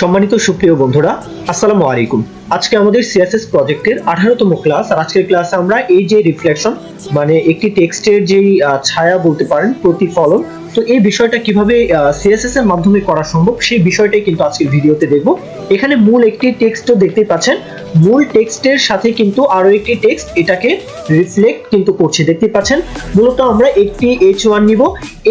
সম্মানিত সুপ্রিয় বন্ধুরা, আসসালামু আলাইকুম। আজকে আমাদের সিএসএস প্রজেক্টের আঠারোতম ক্লাস আর আজকের ক্লাসে আমরা এই যে রিফ্লেকশন মানে একটি টেক্সটের যেই ছায়া বলতে পারেন, প্রতিফলন তো এই বিষয়টা কীভাবে সিএসএস এর মাধ্যমে করা সম্ভব, সেই বিষয়টাই কিন্তু আজকের ভিডিওতে দেখব। এখানে মূল একটি টেক্সটও দেখতে পাচ্ছেন। মূল টেক্সটের সাথে কিন্তু আরও একটি টেক্সট এটাকে রিফ্লেক্ট কিন্তু করছে, দেখতে পাচ্ছেন? মূলত আমরা একটি এইচ ওয়ান নিব।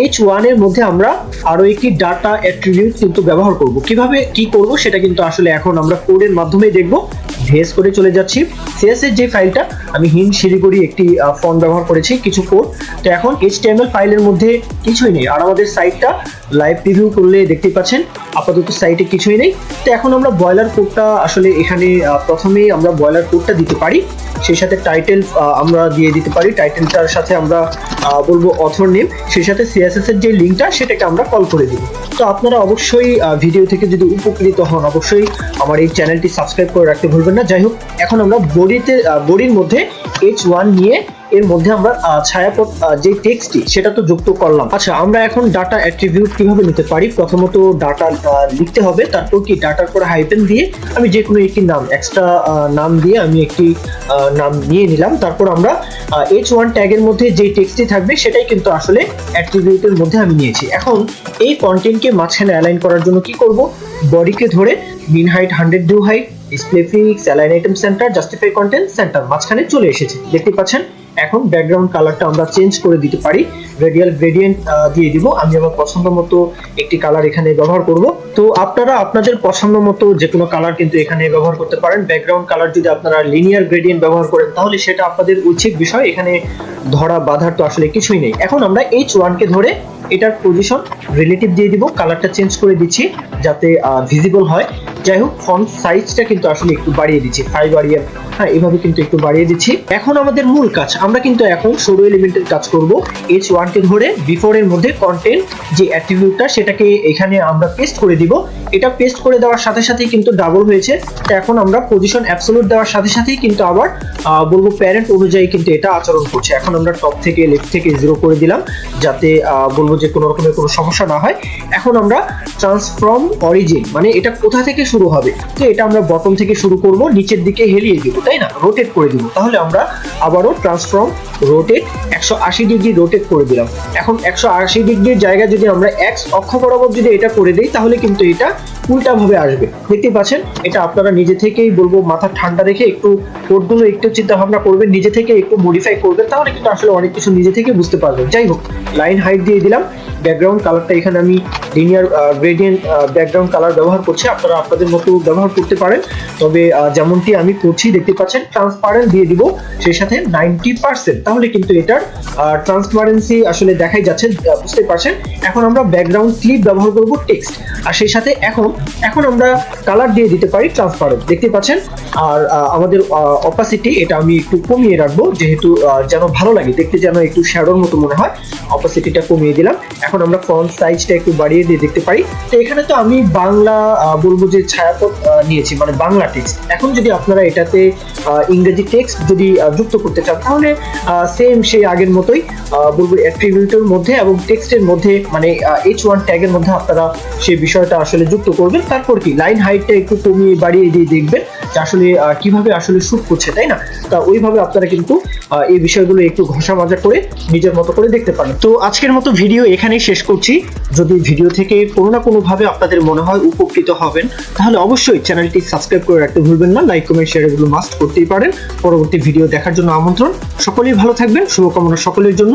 এইচ ওয়ানের মধ্যে আমরা আরও একটি ডাটা অ্যাট্রিবিউট কিন্তু ব্যবহার করব। কীভাবে কি করব সেটা কিন্তু আসলে এখন আমরা কোডের মাধ্যমে দেখব। ভেস করে চলে যাচ্ছি। সিএসএস যে ফাইলটা আমি হিম শিলিগুড়ি একটি ফন্ট ব্যবহার করেছি, কিছু কোড তো এখন এইচটিএমএল ফাইলের মধ্যে কিছুই নেই। আর আমাদের সাইটটা লাইভ রিভিউ করলে দেখতে পাচ্ছেন, আপাতত সাইটে কিছুই নেই। তো এখন আমরা বয়লার কোডটা আসলে এখানে প্রথমেই আমরা বয়লার কোডটা দিতে পারি। সেই সাথে টাইটেল আমরা দিয়ে দিতে পারি। টাইটেলটার সাথে আমরা বলব অথর নেম সেই সাথে সিএসএস এর যে লিঙ্কটা সেটাকে আমরা কল করে দিব। তো আপনারা অবশ্যই ভিডিও থেকে যদি উপকৃত হন, অবশ্যই আমার এই চ্যানেলটি সাবস্ক্রাইব করে রাখতে ভুলবেন না। যাই হোক, এখন আমরা বডিতে বডির মধ্যে এইচ ওয়ান নিয়ে এর মধ্যে আমরা ছায়াপথ যে টেক্সটটি সেটা তো যুক্ত করলাম। আচ্ছা আমরা এখন ডাটা অ্যাট্রিবিউট কীভাবে নিতে পারি? প্রথমত ডাটা লিখতে হবে। তারপর কি ডাটার পরে হাইপেন দিয়ে আমি যে কোনো একটি নাম এক্সট্রা নাম দিয়ে আমি একটি নাম নিয়ে নিলাম। তারপর আমরা এইচ ওয়ান ট্যাগের মধ্যে যে টেক্সটটি থাকবে, সেটাই কিন্তু আসলে অ্যাট্রিবিউটের মধ্যে আমি নিয়েছি। এখন এই কন্টেন্টকে মাঝখানে অ্যালাইন করার জন্য কি করব? বডিকে ধরে min height hundred do height display flex align item center justify content center মাঝখানে চলে এসেছে। দেখতে পাচ্ছেন? এখন ব্যাকগ্রাউন্ড কালারটা আমরা চেঞ্জ করে দিতে পারি। রেডিয়াল গ্রেডিয়েন্ট দিয়ে দিব। আমি আমার পছন্দ মতো একটি কালার এখানে ব্যবহার করব। তো আপনারা আপনাদের পছন্দ মতো যে কোনো কালার কিন্তু এখানে ব্যবহার করতে পারেন। ব্যাকগ্রাউন্ড কালার যদি আপনারা লিনিয়ার গ্রেডিয়েন্ট ব্যবহার করেন, তাহলে সেটা আপনাদের ঐচ্ছিক বিষয়। এখানে ধরা বাধার তো আসলে কিছুই নেই। এখন আমরা এইচ ওয়ানকে ধরে এটার পজিশন রিলেটিভ দিয়ে দিব। কালারটা চেঞ্জ করে দিচ্ছি যাতে ভিজিবল হয়। যাই হোক ফন্ট সাইজটা কিন্তু আসলে একটু বাড়িয়ে দিচ্ছি। ফাইভ বাড়িয়ে হ্যাঁ এভাবে কিন্তু একটু বাড়িয়ে দিচ্ছি। এখন আমাদের মূল কাজ। আমরা কিন্তু এখন সরু এলিমেন্টের কাজ করব। এইচ ওয়ানকে ধরে বিফোর এর মধ্যে কন্টেন্ট যে অ্যাট্রিবিউটটা সেটাকে এখানে আমরা পেস্ট করে দিব। এটা পেস্ট করে দেওয়ার সাথে সাথে কিন্তু ডাবল হয়েছে। তো এখন আমরা পজিশন অ্যাবসোলুট দেওয়ার সাথে সাথেই কিন্তু আবার বলব প্যারেন্ট অনুযায়ী কিন্তু এটা আচরণ করছে। এখন আমরা টপ থেকে লেফট থেকে জিরো করে দিলাম, যাতে বলব যে কোনো রকমের কোনো সমস্যা না হয়। এখন আমরা ট্রান্সফর্ম অরিজিন মানে এটা কোথা থেকে শুরু হবে? তো এটা আমরা বটম থেকে শুরু করব, নিচের দিকে হেলিয়ে দিব, তাই না? রোটেট করে দিব। তাহলে আমরা আবারও ট্রান্সফর্ম রোটেট একশো আশি ডিগ্রি রোটেট করে দিলাম। এখন একশো আশি ডিগ্রির জায়গায় যদি আমরা এক্স অক্ষ বরাবর যদি এটা করে দিই, তাহলে কিন্তু এটা উল্টা ভাবে আসবে। দেখতে পাচ্ছেন? এটা আপনারা নিজে থেকেই বলব, মাথা ঠান্ডা রেখে একটু কোডগুলো একটু চিন্তা ভাবনা করবেন, নিজে থেকে একটু মডিফাই করবেন, তাহলে কিন্তু আসলে অনেক কিছু নিজে থেকে বুঝতে পারবেন। যাই হোক লাইন হাইট দিয়ে দিলাম। ব্যাকগ্রাউন্ড কালারটা এখানে আমি লিনিয়ার গ্রেডিয়েন্ট ব্যাকগ্রাউন্ড কালার ব্যবহার করছি। আপনারা আপনাদের মতো ব্যবহার করতে পারেন। তবে যেমনটি আমি করছি, দেখতে পাচ্ছেন ট্রান্সপারেন্ট দিয়ে দিব, সেই সাথে নাইনটি পার্সেন্ট তাহলে কিন্তু এটার ট্রান্সপারেন্সি আসলে দেখাই যাচ্ছে বুঝতে পারছেন? এখন আমরা ব্যাকগ্রাউন্ড ক্লিপ ব্যবহার করব টেক্সট আর সেই সাথে এখন এখন আমরা কালার দিয়ে দিতে পারি ট্রান্সপারেন্ট দেখতে পাচ্ছেন? আর আমাদের অপাসিটি এটা আমি একটু কমিয়ে রাখব, যেহেতু যেন ভালো লাগে, দেখতে যেন একটু শ্যাডোর মতো মনে হয়। অপাসিটিটা কমিয়ে দিলাম। এখন আমরা ফন্ট সাইজটা একটু বাড়িয়ে দিয়ে দেখতে পারি। তো এখানে তো আমি বাংলা বলব যে ছায়াপথ নিয়েছি মানে বাংলা টেক্সট এখন যদি আপনারা এটাতে ইংরেজি টেক্সট যদি যুক্ত করতে চান, তাহলে সেম সেই আগের মতোই বলব অ্যাট্রিবিউটের মধ্যে এবং টেক্সটের মধ্যে মানে এইচ ওয়ান ট্যাগের মধ্যে আপনারা সেই বিষয়টা আসলে যুক্ত করবেন। তারপর কি লাইন হাইটটা একটু কমিয়ে বাড়িয়ে দিয়ে দেখবেন যে আসলে কীভাবে আসলে শুট করছে, তাই না? তা ওইভাবে আপনারা কিন্তু এই বিষয়গুলো একটু ঘষা মাজা করে নিজের মতো করে দেখতে পারেন। তো আজকের মতো ভিডিও এখানেই শেষ করছি। যদি ভিডিও থেকে কোনো না কোনো ভাবে আপনাদের মনে হয় উপকৃত হবেন, তাহলে অবশ্যই চ্যানেলটি সাবস্ক্রাইব করে রাখতে ভুলবেন না। লাইক কমেন্ট শেয়ার এগুলো মাস্ট করতেই পারেন। পরবর্তী ভিডিও দেখার জন্য আমন্ত্রণ। সকলেই ভালো থাকবেন। শুভকামনা সকলের জন্য।